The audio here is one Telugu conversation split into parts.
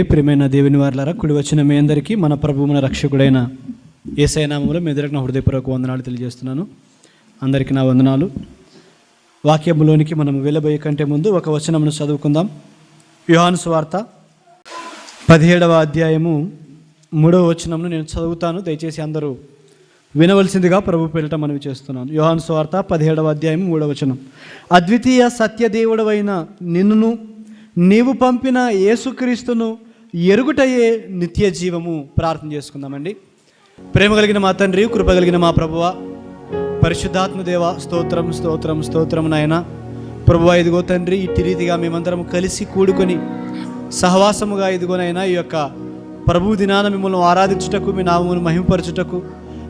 ప్రియమైన దేవుని వారులారా కుడి వచ్చిన మీ అందరికీ మన ప్రభు మన రక్షకుడైన ఏసైనామంలో మీ దగ్గర నా హృదయపూర్వక వందనాలు తెలియజేస్తున్నాను. అందరికీ నా వందనాలు. వాక్యంలోనికి మనం వెళ్ళబోయే కంటే ముందు ఒక వచనమును చదువుకుందాం. యోహాను స్వార్త పదిహేడవ అధ్యాయము మూడవ వచనమును నేను చదువుతాను. దయచేసి అందరూ వినవలసిందిగా ప్రభు పేరిట మనవి చేస్తున్నాను. యోహాను స్వార్త పదిహేడవ అధ్యాయం మూడవ వచనం. అద్వితీయ సత్యదేవుడవైన నిన్నును నీవు పంపిన యేసుక్రీస్తును ఎరుగుటయే నిత్య జీవము ప్రార్థన చేసుకుందామండి. ప్రేమ కలిగిన మా తండ్రి కృప కలిగిన మా ప్రభువ పరిశుద్ధాత్మదేవ స్తోత్రం స్తోత్రం స్తోత్రం నాయన. ప్రభువ ఇదిగో తండ్రి ఇట్టి రీతిగా మేమందరం కలిసి కూడుకొని సహవాసముగా ఇదిగోనైనా ఈ యొక్క ప్రభు దినాన మిమ్మల్ని ఆరాధించుటకు మీ నామమును మహిమపరచుటకు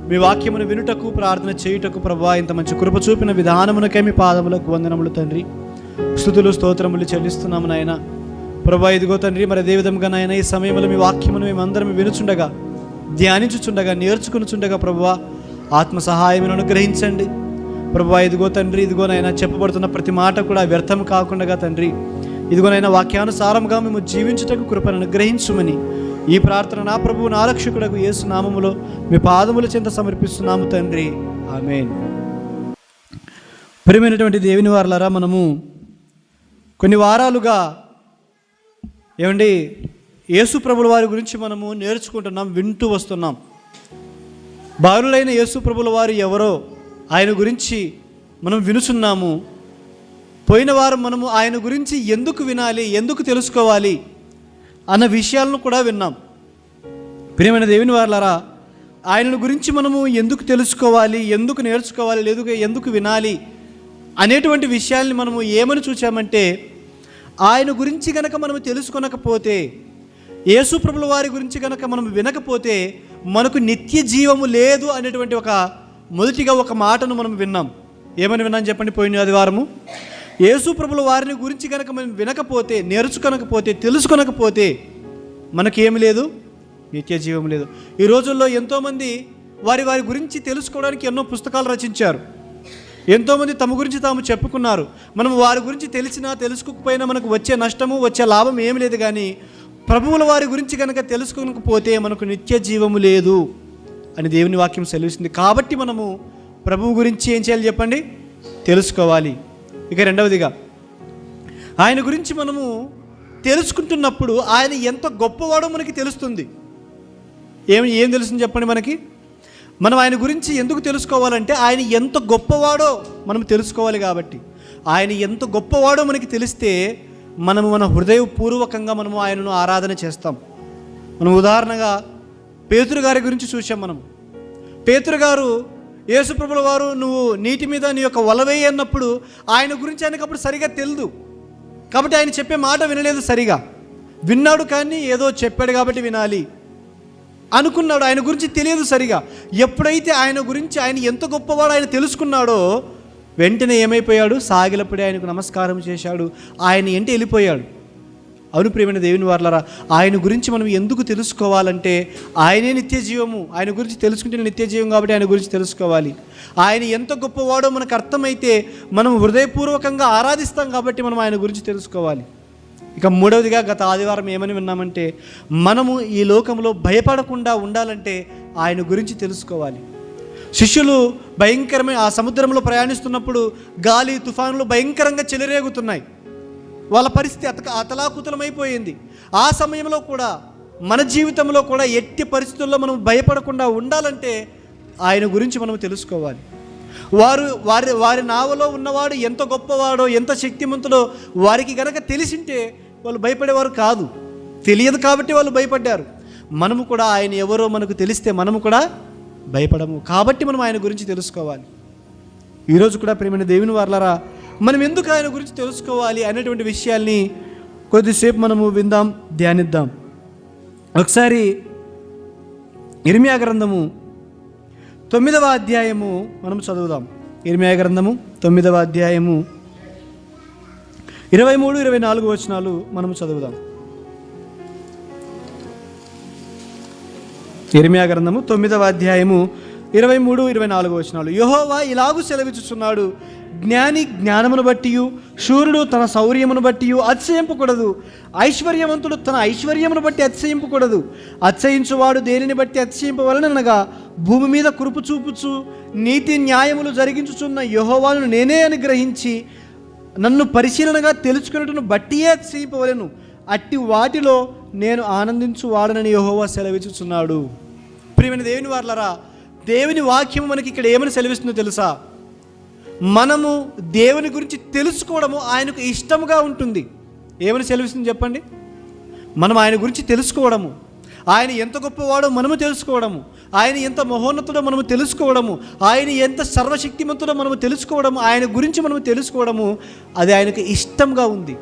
మీ వాక్యమును వినుటకు ప్రార్థన చేయుటకు ప్రభా ఇంత మంచి కృప చూపిన విధానమునకే మీ పాదములకు వందనములు తండ్రి. స్థుతులు స్తోత్రములు చెల్లిస్తున్నాము నాయన. ప్రభా ఇదిగో తండ్రి మరి అదే విధంగా నాయన ఈ సమయంలో మీ వాక్యమును మేమందరం వినుచుండగా ధ్యానించుచుండగా నేర్చుకునిచుండగా ప్రభువా ఆత్మ సహాయం అనుగ్రహించండి. ప్రభా ఇదిగో తండ్రి ఇదిగోనైనా చెప్పబడుతున్న ప్రతి మాట కూడా వ్యర్థం కాకుండా తండ్రి. ఇదిగోనైనా వాక్యానుసారంగా మేము జీవించుటకు కృపను అనుగ్రహించుమని ఈ ప్రార్థన నా ప్రభువు నా రక్షకుడకు యేసు నామములో మీ పాదముల చెంత సమర్పిస్తున్నాము తండ్రి. ఆమెన్. ప్రియమైనటువంటి దేవుని వారలారా మనము కొన్ని వారాలుగా ఏమండి? యేసు ప్రభుల వారి గురించి మనము నేర్చుకుంటున్నాం వింటూ వస్తున్నాం. బాలులైన యేసు ప్రభుల వారు ఎవరో ఆయన గురించి మనం వినుచున్నాము. పోయిన వారం మనము ఆయన గురించి ఎందుకు వినాలి ఎందుకు తెలుసుకోవాలి అన్న విషయాలను కూడా విన్నాం. ప్రియమైన దేవుని వారులారా ఆయన గురించి మనము ఎందుకు తెలుసుకోవాలి ఎందుకు నేర్చుకోవాలి లేదు ఎందుకు వినాలి అనేటువంటి విషయాల్ని మనము ఏమని చూచామంటే ఆయన గురించి గనక మనం తెలుసుకొనకపోతే యేసుప్రభుల వారి గురించి గనక మనం వినకపోతే మనకు నిత్య జీవము లేదు అనేటువంటి ఒక మొదటిగా ఒక మాటను మనం విన్నాం. ఏమని విన్నాం చెప్పండి పోయిన ఆదివారము? యేసుప్రభుల వారిని గురించి కనుక మనం వినకపోతే నేర్చుకొనకపోతే తెలుసుకొనకపోతే మనకేమి లేదు? నిత్య జీవం లేదు. ఈ రోజుల్లో ఎంతోమంది వారి వారి గురించి తెలుసుకోవడానికి ఎన్నో పుస్తకాలు రచించారు. ఎంతోమంది తమ గురించి తాము చెప్పుకున్నారు. మనం వారి గురించి తెలిసినా తెలుసుకోకపోయినా మనకు వచ్చే నష్టము వచ్చే లాభం ఏమి లేదు కానీ ప్రభువుల వారి గురించి కనుక తెలుసుకోకపోతే మనకు నిత్య జీవము లేదు అని దేవుని వాక్యం సెలవిస్తుంది. కాబట్టి మనము ప్రభువు గురించి ఏం చేయాలి చెప్పండి? తెలుసుకోవాలి. ఇక రెండవదిగా ఆయన గురించి మనము తెలుసుకుంటున్నప్పుడు ఆయన ఎంత గొప్పవాడో మనకి తెలుస్తుంది. ఏమి ఏం తెలుస్తుంది చెప్పండి మనకి? మనం ఆయన గురించి ఎందుకు తెలుసుకోవాలంటే ఆయన ఎంత గొప్పవాడో మనం తెలుసుకోవాలి కాబట్టి. ఆయన ఎంత గొప్పవాడో మనకి తెలిస్తే మనము మన హృదయపూర్వకంగా మనము ఆయనను ఆరాధన చేస్తాం. మనం ఉదాహరణగా పేతురు గారి గురించి చూసాం మనం. పేతురు గారు యేసుప్రభుల వారు నువ్వు నీటి మీద నీ యొక్క వలవేయి అన్నప్పుడు ఆయన గురించి ఆయనకు అప్పుడు సరిగా తెలియదు కాబట్టి ఆయన చెప్పే మాట వినలేదు సరిగా. విన్నాడు కానీ ఏదో చెప్పాడు కాబట్టి వినాలి. అనుకున్నాడు. ఆయన గురించి తెలియదు సరిగా. ఎప్పుడైతే ఆయన గురించి ఆయన ఎంత గొప్పవాడు ఆయన తెలుసుకున్నాడో వెంటనే ఏమైపోయాడు? సాగిలప్పుడే ఆయనకు నమస్కారం చేశాడు. ఆయన ఏంటి వెళ్ళిపోయాడు. అవును ప్రియమైన దేవుని వార్లరా ఆయన గురించి మనం ఎందుకు తెలుసుకోవాలంటే ఆయనే నిత్య జీవము ఆయన గురించి తెలుసుకుంటే నిత్య జీవం కాబట్టి ఆయన గురించి తెలుసుకోవాలి. ఆయన ఎంత గొప్పవాడో మనకు అర్థమైతే మనం హృదయపూర్వకంగా ఆరాధిస్తాం కాబట్టి మనం ఆయన గురించి తెలుసుకోవాలి. ఇక మూడవదిగా గత ఆదివారం ఏమని విన్నామంటే మనము ఈ లోకంలో భయపడకుండా ఉండాలంటే ఆయన గురించి తెలుసుకోవాలి. శిష్యులు భయంకరమైన ఆ సముద్రంలో ప్రయాణిస్తున్నప్పుడు గాలి తుఫానులు భయంకరంగా చెలరేగుతున్నాయి. వాళ్ళ పరిస్థితి అతక అతలాకుతలమైపోయింది. ఆ సమయంలో కూడా మన జీవితంలో కూడా ఎట్టి పరిస్థితుల్లో మనం భయపడకుండా ఉండాలంటే ఆయన గురించి మనం తెలుసుకోవాలి. వారు వారి వారి నావలో ఉన్నవాడు ఎంత గొప్పవాడో ఎంత శక్తిమంతుడో వారికి గనక తెలిసింటే వాళ్ళు భయపడేవారు కాదు. తెలియదు కాబట్టి వాళ్ళు భయపడ్డారు. మనము కూడా ఆయన ఎవరో మనకు తెలిస్తే మనము కూడా భయపడము. కాబట్టి మనం ఆయన గురించి తెలుసుకోవాలి. ఈరోజు కూడా ప్రేమైన దేవుని వార్లరా మనం ఎందుకు ఆయన గురించి తెలుసుకోవాలి అనేటువంటి విషయాల్ని కొద్దిసేపు మనము విందాం ధ్యానిద్దాం. ఒకసారి ఇర్మియా గ్రంథము తొమ్మిదవ అధ్యాయము మనం చదువుదాం. ఇర్మియా గ్రంథము తొమ్మిదవ అధ్యాయము ఇరవై మూడు ఇరవై నాలుగు వచనాలు మనం చదువుదాం. ఇర్మియా గ్రంథము తొమ్మిదవ అధ్యాయము ఇరవై మూడు ఇరవై నాలుగు వచనాలు. యహోవా ఇలాగూ సెలవిచ్చుచున్నాడు. జ్ఞాని జ్ఞానమును బట్టి శూరుడు తన శౌర్యమును బట్టి అతిశయింపకూడదు. ఐశ్వర్యవంతుడు తన ఐశ్వర్యమును బట్టి అతిశయింపకూడదు. అతిశయించువాడు దేనిని బట్టి అతిశయింపవలనగా భూమి మీద కురుపు చూపుచు నీతి న్యాయములు జరిగించుచున్న యహోవాను నేనే అని గ్రహించి నన్ను పరిశీలనగా తెలుసుకున్నట్టును బట్టియే అతిశయింపవలను అట్టి వాటిలో నేను ఆనందించు వాడనని యహోవా సెలవిచ్చుచున్నాడు. ప్రియమైన దేవుని వార్లరా దేవుని వాక్యం మనకి ఇక్కడ ఏమని సెలవిస్తుందో తెలుసా? మనము దేవుని గురించి తెలుసుకోవడము ఆయనకు ఇష్టముగా ఉంటుంది. ఏమని సెలవిస్తుంది చెప్పండి? మనం ఆయన గురించి తెలుసుకోవడము. ఆయన ఎంత గొప్పవాడో మనము తెలుసుకోవడము. ఆయన ఎంత మహోన్నతుడో మనము తెలుసుకోవడము. ఆయన ఎంత సర్వశక్తిమంతుడో మనము తెలుసుకోవడము. ఆయన గురించి మనము తెలుసుకోవడము. అది ఆయనకు ఇష్టంగా ఉంది.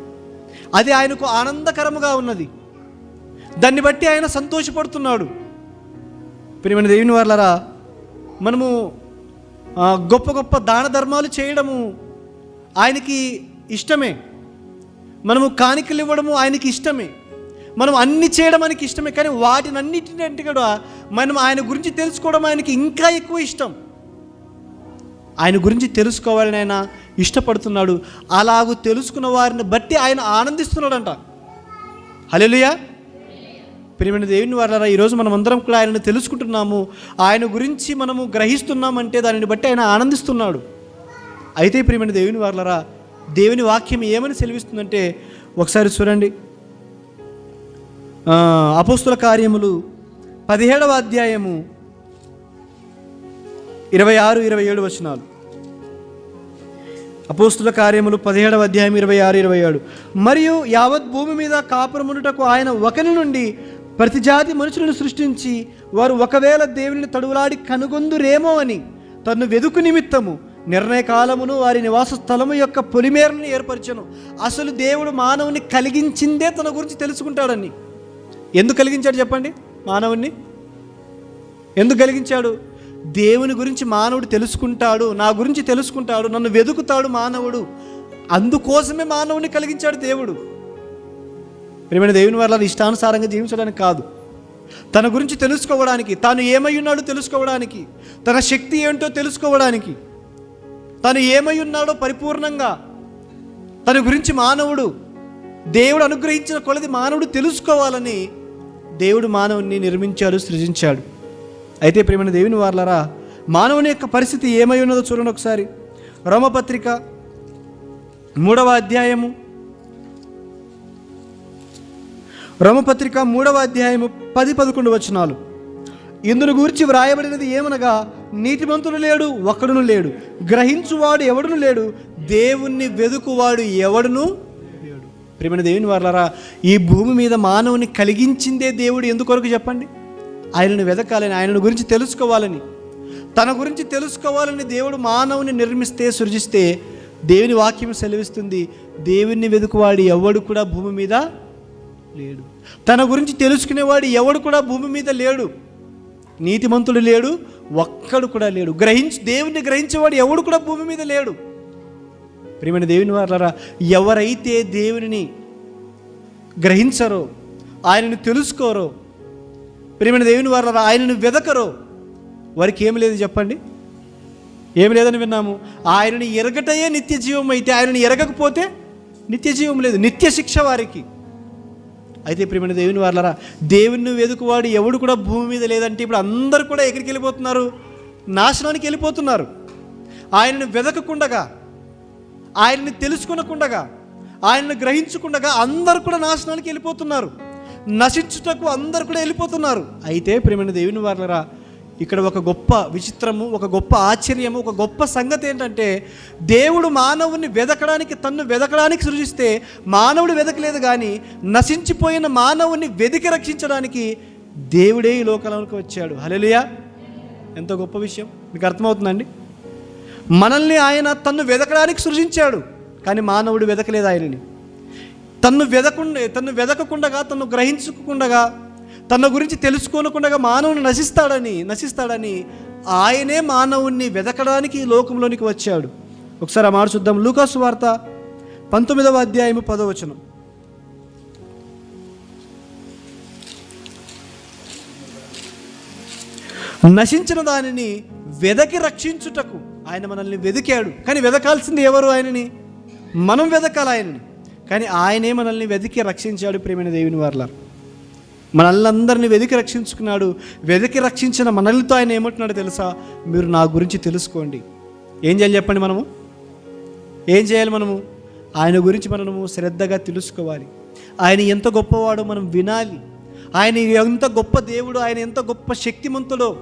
అది ఆయనకు ఆనందకరముగా ఉన్నది. దాన్ని బట్టి ఆయన సంతోషపడుతున్నాడు. ప్రియమైన దేవుని వాళ్ళరా మనము గొప్ప గొప్ప దాన ధర్మాలు చేయడము ఆయనకి ఇష్టమే. మనము కాணிకలు ఇవ్వడము ఆయనకి ఇష్టమే. మనం అన్ని చేయడం ఆయనకి ఇష్టమే కానీ వాటిని అన్నిటికంటే కూడా మనం ఆయన గురించి తెలుసుకోవడం ఆయనకి ఇంకా ఎక్కువ ఇష్టం. ఆయన గురించి తెలుసుకోవాలని ఆయన ఇష్టపడుతున్నాడు. అలాగూ తెలుసుకున్న వారిని బట్టి ఆయన ఆనందిస్తున్నాడంట. హల్లెలూయా. ప్రియమైన దేవుని వారారా ఈరోజు మనం అందరం కూడా ఆయనను తెలుసుకుంటున్నాము. ఆయన గురించి మనము గ్రహిస్తున్నామంటే దానిని బట్టి ఆయన ఆనందిస్తున్నాడు. అయితే ప్రియమైన దేవుని వారలరా దేవుని వాక్యం ఏమని సెలవిస్తుందంటే ఒకసారి చూడండి. అపోస్తుల కార్యములు పదిహేడవ అధ్యాయము ఇరవై ఆరు ఇరవై ఏడు వచనాలు. అపోస్తుల కార్యములు పదిహేడవ అధ్యాయం ఇరవై ఆరు ఇరవై ఏడు. మరియు యావత్ భూమి మీద కాపురమునుటకు ఆయన ఒకరి నుండి ప్రతి జాతి మనుషులను సృష్టించి వారు ఒకవేళ దేవుని తడువులాడి కనుగొందురేమో అని తను వెదుకు నిమిత్తము నిర్ణయ కాలమును వారి నివాస స్థలము యొక్క పొలిమేరను ఏర్పరచను. అసలు దేవుడు మానవుని కలిగించిందే తన గురించి తెలుసుకుంటాడని. ఎందుకు కలిగించాడు చెప్పండి మానవుణ్ణి? ఎందుకు కలిగించాడు? దేవుని గురించి మానవుడు తెలుసుకుంటాడు నా గురించి తెలుసుకుంటాడు నన్ను వెతుకుతాడు మానవుడు. అందుకోసమే మానవుని కలిగించాడు దేవుడు. ప్రియమైన దేవుని వల్ల ఇష్టానుసారంగా జీవించడానికి కాదు. తన గురించి తెలుసుకోవడానికి తాను ఏమై ఉన్నాడో తెలుసుకోవడానికి తన శక్తి ఏంటో తెలుసుకోవడానికి తను ఏమై ఉన్నాడో పరిపూర్ణంగా తన గురించి మానవుడు దేవుడు అనుగ్రహించిన కొలది మానవుడు తెలుసుకోవాలని దేవుడు మానవుని నిర్మించాడు సృజించాడు. అయితే ప్రేమైన దేవుని వార్లరా మానవుని యొక్క పరిస్థితి ఏమై ఉన్నదో చూడండి ఒకసారి. రోమపత్రిక మూడవ అధ్యాయము. రోమపత్రిక మూడవ అధ్యాయము పది పదకొండు వచనాలు. ఇందును గురించి వ్రాయబడినది ఏమనగా నీతిమంతుడు లేడు ఒక్కడును లేడు. గ్రహించువాడు ఎవడును లేడు దేవుణ్ణి వెదుకువాడు ఎవడును? ప్రేమైన దేవుని వారలారా ఈ భూమి మీద మానవుని కలిగించిందే దేవుడు ఎందుకొరకు చెప్పండి? ఆయనను వెదకాలని ఆయనను గురించి తెలుసుకోవాలని. తన గురించి తెలుసుకోవాలని దేవుడు మానవుని నిర్మిస్తే సృజిస్తే దేవుని వాక్యం సెలవిస్తుంది. దేవుణ్ణి వెతుకువాడు ఎవడు కూడా భూమి మీద లేడు. తన గురించి తెలుసుకునేవాడు ఎవడు కూడా భూమి మీద లేడు. నీతిమంతుడు లేడు ఒక్కడు కూడా లేడు. గ్రహించి దేవుణ్ణి గ్రహించేవాడు ఎవడు కూడా భూమి మీద లేడు. ప్రియమైన దేవుని వారలారా ఎవరైతే దేవునిని గ్రహించరో ఆయనను తెలుసుకోరో ప్రియమైన దేవుని వారలారా ఆయనను వెదకరో వారికి ఏమి లేదు చెప్పండి? ఏమి లేదని విన్నాము? ఆయనని ఎరగటయే నిత్య జీవం అయితే ఆయనని ఎరగకపోతే నిత్య జీవం లేదు నిత్య శిక్ష వారికి. అయితే ప్రియమైన దేవుని వాళ్ళరా దేవుని వెదుకువాడు ఎవడు కూడా భూమి మీద లేదంటే ఇప్పుడు అందరూ కూడా ఎక్కడికి వెళ్ళిపోతున్నారు? నాశనానికి వెళ్ళిపోతున్నారు. ఆయనను వెదకకుండగా ఆయన్ని తెలుసుకునకుండగా ఆయనను గ్రహించకుండగా అందరు కూడా నాశనానికి వెళ్ళిపోతున్నారు. నశించుటకు అందరు కూడా వెళ్ళిపోతున్నారు. అయితే ప్రేమైన దేవుని వాళ్ళరా ఇక్కడ ఒక గొప్ప విచిత్రము ఒక గొప్ప ఆశ్చర్యము ఒక గొప్ప సంగతి ఏంటంటే దేవుడు మానవుని వెదకడానికి తన్ను వెదకడానికి సృజిస్తే మానవుడు వెదకలేదు కానీ నశించిపోయిన మానవుని వెదికి రక్షించడానికి దేవుడే ఈ లోకంలోకి వచ్చాడు. హల్లెలూయా. ఎంత గొప్ప విషయం. మీకు అర్థమవుతుందండి? మనల్ని ఆయన తన్ను వెదకడానికి సృజించాడు కానీ మానవుడు వెదకలేదు ఆయనని. తన్ను వెదకుండా తన్ను వెదకకుండగా తను గ్రహించకుండగా తన గురించి తెలుసుకోనకుండగా మానవుని నశిస్తాడని నశిస్తాడని ఆయనే మానవుణ్ణి వెదకడానికి ఈ లోకంలోనికి వచ్చాడు. ఒకసారి ఆ మాట చూద్దాం. లూకాసు వార్త పంతొమ్మిదవ అధ్యాయము పదవచనం నశించిన దానిని వెదకి రక్షించుటకు ఆయన మనల్ని వెతికాడు కానీ వెదకాల్సింది ఎవరు ఆయనని? మనం వెదకాలి ఆయనని. కానీ ఆయనే మనల్ని వెతికి రక్షించాడు ప్రేమైన దేవుని వారలారు. మనల్ని వెతికి రక్షించుకున్నాడు. వెతికి రక్షించిన మనల్నితో ఆయన ఏమంటున్నాడు తెలుసా? మీరు నా గురించి తెలుసుకోండి. ఏం చేయాలి చెప్పండి మనము? ఏం చేయాలి మనము? ఆయన గురించి మనము శ్రద్ధగా తెలుసుకోవాలి. ఆయన ఎంత గొప్పవాడో మనం వినాలి. ఆయన ఎంత గొప్ప దేవుడు ఆయన ఎంత గొప్ప శక్తిమంతుడో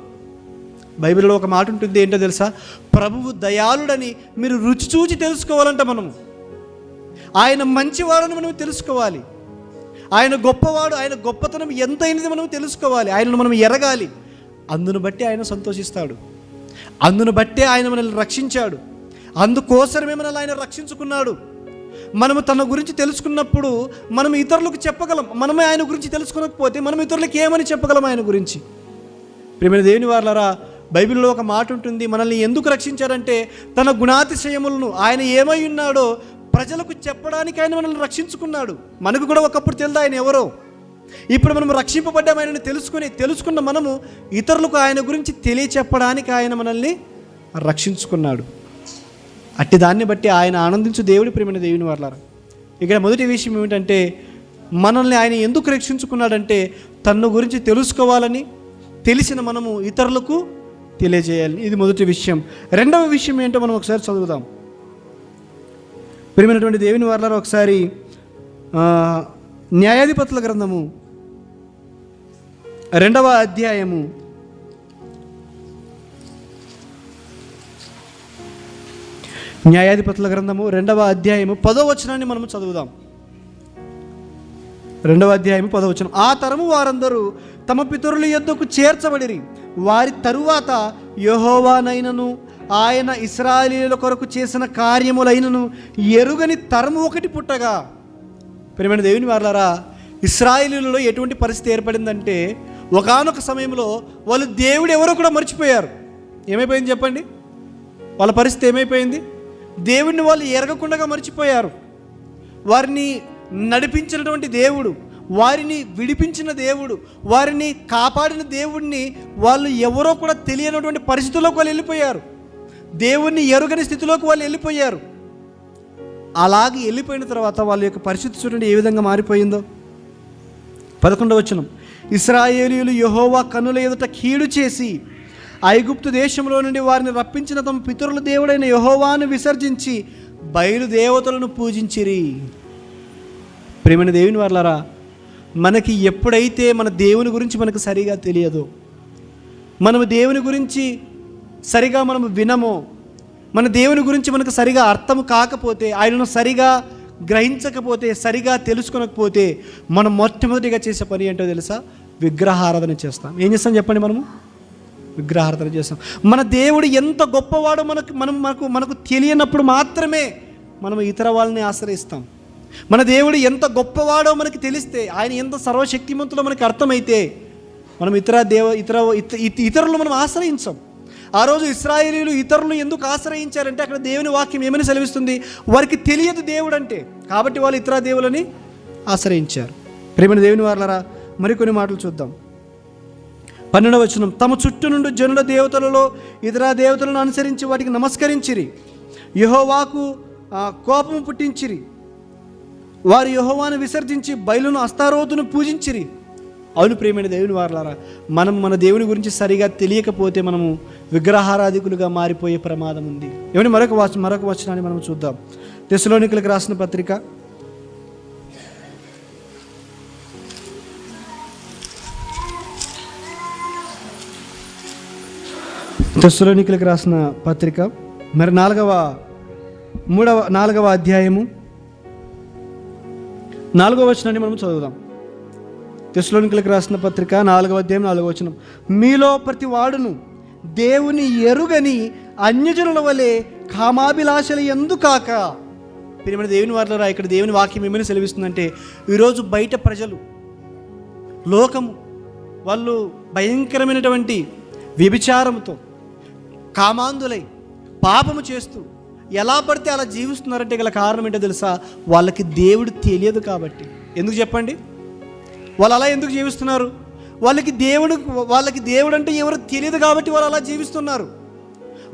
బైబిల్లో ఒక మాట ఉంటుంది ఏంటో తెలుసా? ప్రభువు దయాళుడని మీరు రుచి చూచి తెలుసుకోవాలంట మనము. ఆయన మంచివాడని మనం తెలుసుకోవాలి. ఆయన గొప్పవాడు ఆయన గొప్పతనం ఎంతైనది మనం తెలుసుకోవాలి. ఆయనను మనం ఎరగాలి. అందును బట్టి ఆయన సంతోషిస్తాడు. అందును బట్టే ఆయన మనల్ని రక్షించాడు. అందుకోసమే మనల్ని ఆయన రక్షించుకున్నాడు. మనము తన గురించి తెలుసుకున్నప్పుడు మనం ఇతరులకు చెప్పగలం. మనమే ఆయన గురించి తెలుసుకోకపోతే మనం ఇతరులకు ఏమని చెప్పగలం ఆయన గురించి? ప్రేమ దేవుని వాళ్ళరా బైబిల్లో ఒక మాట ఉంటుంది మనల్ని ఎందుకు రక్షించారంటే తన గుణాతిశయములను ఆయన ఏమై ఉన్నాడో ప్రజలకు చెప్పడానికి ఆయన మనల్ని రక్షించుకున్నాడు. మనకు కూడా ఒకప్పుడు తెలుదా ఆయన ఎవరో? ఇప్పుడు మనం రక్షింపబడ్డాం ఆయనను తెలుసుకుని తెలుసుకున్న మనము ఇతరులకు ఆయన గురించి తెలియచెప్పడానికి ఆయన మనల్ని రక్షించుకున్నాడు. అట్టి దాన్ని బట్టి ఆయన ఆనందించు దేవుడి ప్రేమైన దేవుని వాళ్ళారా ఇక్కడ మొదటి విషయం ఏమిటంటే మనల్ని ఆయన ఎందుకు రక్షించుకున్నాడంటే తన గురించి తెలుసుకోవాలని తెలిసిన మనము ఇతరులకు తెలియజేయాలి. ఇది మొదటి విషయం. రెండవ విషయం ఏంటో మనం ఒకసారి చదువుదాం. ప్రియమైనటువంటి దేవుని వారిలో ఒకసారి న్యాయాధిపతుల గ్రంథము రెండవ అధ్యాయము. న్యాయాధిపతుల గ్రంథము రెండవ అధ్యాయము పదో వచనాన్ని మనము చదువుదాం. రెండవ అధ్యాయము పదవచనం ఆ తరము వారందరూ తమ పితరుల యొద్దకు చేర్చబడిరి. వారి తరువాత యహోవానైనను ఆయన ఇస్రాయలీల కొరకు చేసిన కార్యములైనను ఎరుగని తరము ఒకటి పుట్టగా. ప్రియమైన దేవుని వారలారా ఇస్రాయలీలలో ఎటువంటి పరిస్థితి ఏర్పడిందంటే ఒకానొక సమయంలో వాళ్ళు దేవుడు ఎవరో కూడా మర్చిపోయారు. ఏమైపోయింది చెప్పండి? వాళ్ళ పరిస్థితి ఏమైపోయింది? దేవుడిని వాళ్ళు ఎరగకుండా మర్చిపోయారు. వారిని నడిపించినటువంటి దేవుడు వారిని విడిపించిన దేవుడు వారిని కాపాడిన దేవుడిని వాళ్ళు ఎవరో కూడా తెలియనటువంటి పరిస్థితుల్లోకి వాళ్ళు వెళ్ళిపోయారు. దేవుణ్ణి ఎరుగని స్థితిలోకి వాళ్ళు వెళ్ళిపోయారు. అలాగే వెళ్ళిపోయిన తర్వాత వాళ్ళ యొక్క పరిస్థితి చూడండి ఏ విధంగా మారిపోయిందో. పదకొండవ వచనం. ఇస్రాయేలీయులు యహోవా కన్నుల ఎదుట కీడు చేసి ఐగుప్తు దేశంలో నుండి వారిని రప్పించిన తమ పితరుల దేవుడైన యహోవాను విసర్జించి బయలు దేవతలను పూజించిరి. ప్రేమైన దేవుని వర్లరా మనకి ఎప్పుడైతే మన దేవుని గురించి మనకు సరిగా తెలియదో మనము దేవుని గురించి సరిగా మనము వినమో మన దేవుని గురించి మనకు సరిగా అర్థం కాకపోతే ఆయనను సరిగా గ్రహించకపోతే సరిగా తెలుసుకోనకపోతే మనం మొట్టమొదటిగా చేసే పని ఏంటో తెలుసా? విగ్రహారాధన చేస్తాం. ఏం చేస్తాం చెప్పండి మనము? విగ్రహారాధన చేస్తాం. మన దేవుడు ఎంత గొప్పవాడో మనకు మనం మనకు మనకు తెలియనప్పుడు మాత్రమే మనం ఇతర వాళ్ళని ఆశ్రయిస్తాం. మన దేవుడు ఎంత గొప్పవాడో మనకి తెలిస్తే ఆయన ఎంత సర్వశక్తిమంతులో మనకి అర్థమైతే మనం ఇతర దేవ ఇతర ఇత- ఇతరులను మనం ఆశ్రయించాం. ఆ రోజు ఇస్రాయేలీలు ఇతరులను ఎందుకు ఆశ్రయించారంటే అక్కడ దేవుని వాక్యం ఏమని సెలవిస్తుంది? వారికి తెలియదు దేవుడు అంటే కాబట్టి వాళ్ళు ఇతర దేవులని ఆశ్రయించారు. ప్రేమ దేవుని వారలరా మరికొన్ని మాటలు చూద్దాం. పన్నెండవ వచనం తమ చుట్టూ నుండి జనుల దేవతలలో ఇతర దేవతలను అనుసరించి వాటికి నమస్కరించిరి. యహోవాకు కోపము పుట్టించిరి. వారు యహోవాను విసర్జించి బయలును అస్తారోతును పూజించిరి. అవును ప్రేమైన దేవుని వారలారా మనం మన దేవుని గురించి సరిగా తెలియకపోతే మనము విగ్రహారాధికులుగా మారిపోయే ప్రమాదం ఉంది. ఏమని మరొక వాచ మరొక వచనాన్ని మనం చూద్దాం. తెశలోనికులకు రాసిన పత్రిక. తెస్సలోనికులకు రాసిన పత్రిక. మరి నాలుగవ మూడవ నాలుగవ అధ్యాయము. నాలుగో వచనాన్ని మనం చదువుదాం. తెస్సలోనికులకు రాసిన పత్రిక నాలుగవ అధ్యాయం నాలుగవ వచనం. మీలో ప్రతి వాడును దేవుని ఎరుగని అన్యజనుల వలె కామాభిలాషలు ఎందుకాక ప్రియమైన దేవుని వారిలో ఇక్కడ దేవుని వాక్యం ఏమని సెలవిస్తుందంటే ఈరోజు బయట ప్రజలు లోకము వాళ్ళు భయంకరమైనటువంటి వ్యభిచారంతో కామాంధులై పాపము చేస్తూ ఎలా పడితే అలా జీవిస్తున్నారంటే గల కారణం ఏంటో తెలుసా? వాళ్ళకి దేవుడు తెలియదు కాబట్టి. ఎందుకు చెప్పండి? వాళ్ళు అలా ఎందుకు జీవిస్తున్నారు? వాళ్ళకి దేవుడు వాళ్ళకి దేవుడు అంటే ఎవరు తెలియదు కాబట్టి వాళ్ళు అలా జీవిస్తున్నారు.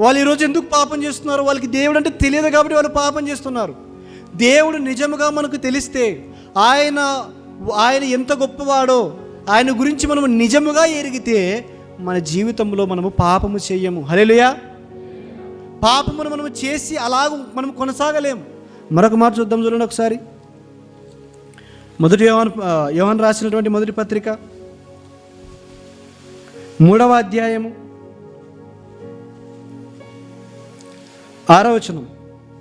వాళ్ళు ఈరోజు ఎందుకు పాపం చేస్తున్నారు? వాళ్ళకి దేవుడు అంటే తెలియదు కాబట్టి వాళ్ళు పాపం చేస్తున్నారు. దేవుడు నిజముగా మనకు తెలిస్తే ఆయన ఆయన ఎంత గొప్పవాడో ఆయన గురించి మనము నిజముగా ఎరిగితే మన జీవితంలో మనము పాపము చేయము. హలేలుయా పాపమును మనము చేసి అలాగ మనం కొనసాగలేము. మరొక మాట చూద్దాం చూడండి ఒకసారి. మొదటి యోహన్ యోహన్ రాసినటువంటి మొదటి పత్రిక. మూడవ అధ్యాయము. ఆరవచనం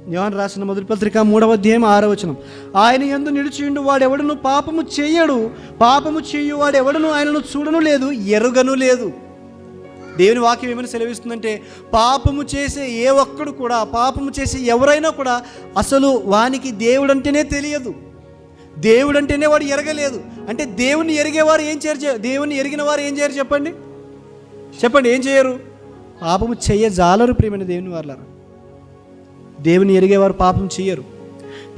యోహన్ రాసిన మొదటి పత్రిక మూడవ అధ్యాయం ఆరవచనం ఆయన ఎందు నిలిచిండు వాడెవడను పాపము చేయడు. పాపము చేయు వాడెవడును ఆయనను చూడను లేదు ఎరుగను లేదు. దేవుని వాక్యం ఏమైనా సెలవిస్తుందంటే పాపము చేసే ఏ ఒక్కడు కూడా పాపము చేసే ఎవరైనా కూడా అసలు వానికి దేవుడు అంటేనే తెలియదు. దేవుడు అంటేనే వాడు ఎరగలేదు. అంటే దేవుని ఎరిగేవారు ఏం చేయరు దేవుని ఎరిగిన వారు ఏం చేయరు చెప్పండి? చెప్పండి ఏం చేయరు? పాపము చెయ్యజాలరు ప్రియమైన దేవుని వాళ్ళారా దేవుని ఎరిగేవారు పాపం చేయరు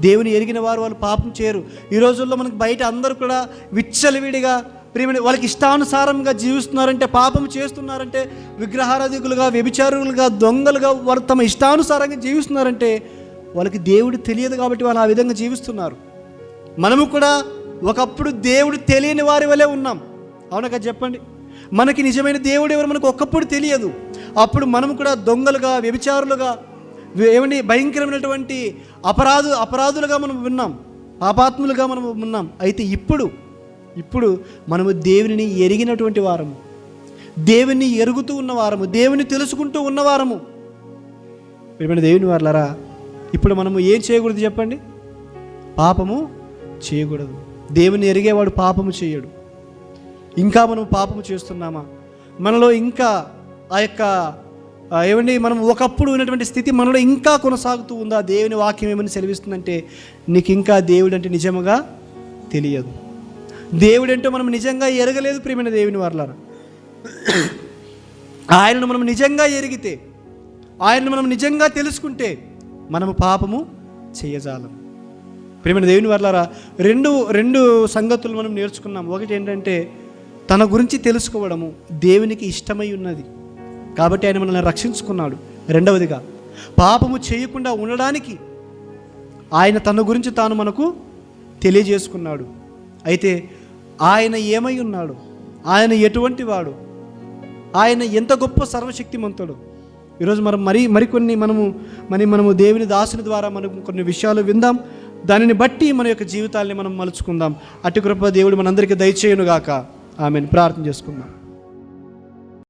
దేవుని ఎరిగిన వారు వాళ్ళు పాపం చేయరు. ఈ రోజుల్లో మనకు బయట అందరూ కూడా విచ్చలవిడిగా ప్రియమైన వాళ్ళకి ఇష్టానుసారంగా జీవిస్తున్నారంటే పాపం చేస్తున్నారంటే విగ్రహారాధికులుగా వ్యభిచారులుగా దొంగలుగా వారు తమ ఇష్టానుసారంగా జీవిస్తున్నారంటే వాళ్ళకి దేవుడు తెలియదు కాబట్టి వాళ్ళు ఆ విధంగా జీవిస్తున్నారు. మనము కూడా ఒకప్పుడు దేవుడు తెలియని వారి వలె ఉన్నాం. అవునగా చెప్పండి? మనకి నిజమైన దేవుడు ఎవరు మనకు ఒకప్పుడు తెలియదు. అప్పుడు మనం కూడా దొంగలుగా వ్యభిచారులుగా ఏమండి భయంకరమైనటువంటి అపరాధు అపరాధులుగా మనం విన్నాం పాపాత్ములుగా మనం ఉన్నాం. అయితే ఇప్పుడు ఇప్పుడు మనము దేవుని ఎరిగినటువంటి వారము. దేవుని ఎరుగుతూ ఉన్నవారము దేవుని తెలుసుకుంటూ ఉన్నవారము ప్రియమైన దేవుని వారులారా ఇప్పుడు మనము ఏం చేయకూడదు చెప్పండి? పాపము చేయకూడదు. దేవుని ఎరిగేవాడు పాపము చేయడు. ఇంకా మనం పాపము చేస్తున్నామా? మనలో ఇంకా ఆ యొక్క ఏమండి మనం ఒకప్పుడు ఉన్నటువంటి స్థితి మనలో ఇంకా కొనసాగుతూ ఉందా? దేవుని వాక్యం ఏమని సెలవిస్తుందంటే నీకు ఇంకా దేవుడు అంటే నిజముగా తెలియదు. దేవుడంటే మనం నిజంగా ఎరగలేదు ప్రియమైన దేవుని వారలారా? ఆయనను మనం నిజంగా ఎరిగితే ఆయనను మనం నిజంగా తెలుసుకుంటే మనము పాపము చేయజాలం. ప్రియమైన దేవుని వర్లారా రెండు రెండు సంగతులు మనం నేర్చుకున్నాం. ఒకటి ఏంటంటే తన గురించి తెలుసుకోవడము దేవునికి ఇష్టమై ఉన్నది. కాబట్టి ఆయన మనల్ని రక్షించుకున్నాడు. రెండవదిగా పాపము చేయకుండా ఉండడానికి ఆయన తన గురించి తాను మనకు తెలియజేసుకున్నాడు. అయితే ఆయన ఏమై ఉన్నాడు? ఆయన ఎటువంటి వాడు? ఆయన ఎంత గొప్ప సర్వశక్తిమంతుడు? ఈరోజు మనం మరి మరికొన్ని మనము మరి మనము దేవుని దాసుని ద్వారా మనం కొన్ని విషయాలు విందాం. దానిని బట్టి మన యొక్క జీవితాల్ని మనం మలుచుకుందాం. అటు కృప దేవుడు మనందరికీ దయచేయునుగాక. ఆమెను. ప్రార్థన చేసుకుందాం.